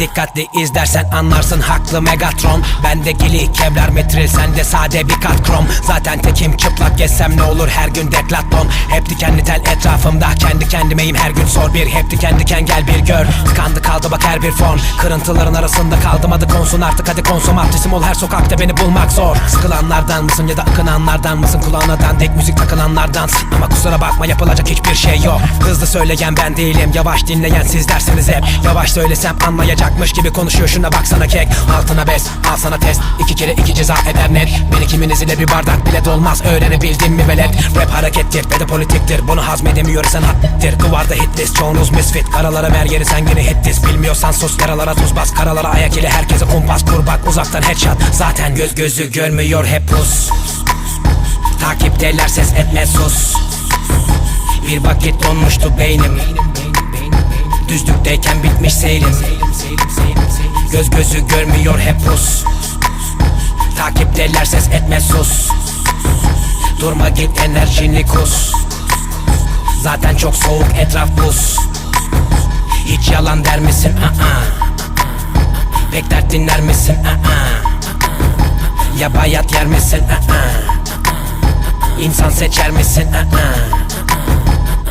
Dikkatli izlersen anlarsın haklı Megatron. Bende gili kevlar metril sende sade bir kat krom. Zaten tekim çıplak gezsem ne olur her gün deklatlon Hep dikenli tel etrafımda kendi kendimeyim her gün sor bir. Hep diken diken gel bir gör Tıkandı kaldı bak her bir fon. Kırıntıların arasında kaldım adı konsun artık hadi konsum. Artistim ol her sokakta beni bulmak zor. Sıkılanlardan mısın ya da akınanlardan mısın? Kulağına dandik müzik takılanlardansın Ama kusura bakma yapılacak hiçbir şey yok. Hızlı söyleyen ben değilim yavaş dinleyen siz dersiniz hep. Yavaş söylesem anlayacakmış gibi konuşuyor. Şuna baksana kek. Altına bes al sana test. İki kere iki ceza eder net. Beni kiminiz ile bir bardak bile dolmaz. Öğrenebildin mi velet? Rap harekettir ve de politiktir. Bunu hazmedemiyorsan hattir Kıvarda hitlist çoğunuz misfit. Karalara ver yeri sen yine hittis Bilmiyorsan sus yaralara tuz bas. Karalara ayak ile herkese kumpas kur bak uzaktan headshot. Zaten göz gözü görmüyor hep pus. Takipteler ses etme sus. Bir vakit donmuştu beynim Düzlükteyken bitmiş seyrim Göz gözü görmüyor hep pus Takipteler ses etme sus Durma git enerjini kus Zaten çok soğuk etraf buz Hiç yalan der misin? Aa. Pek dert dinler misin? Aa. Ya bayat yer misin? Aa. İnsan seçer misin? Aa.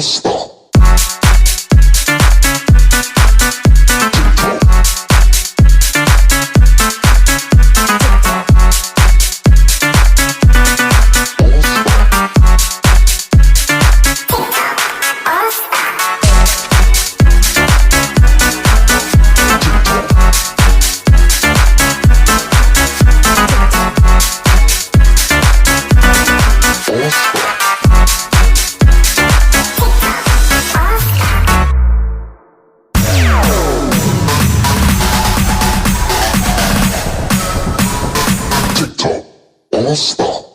Christ. Cristo.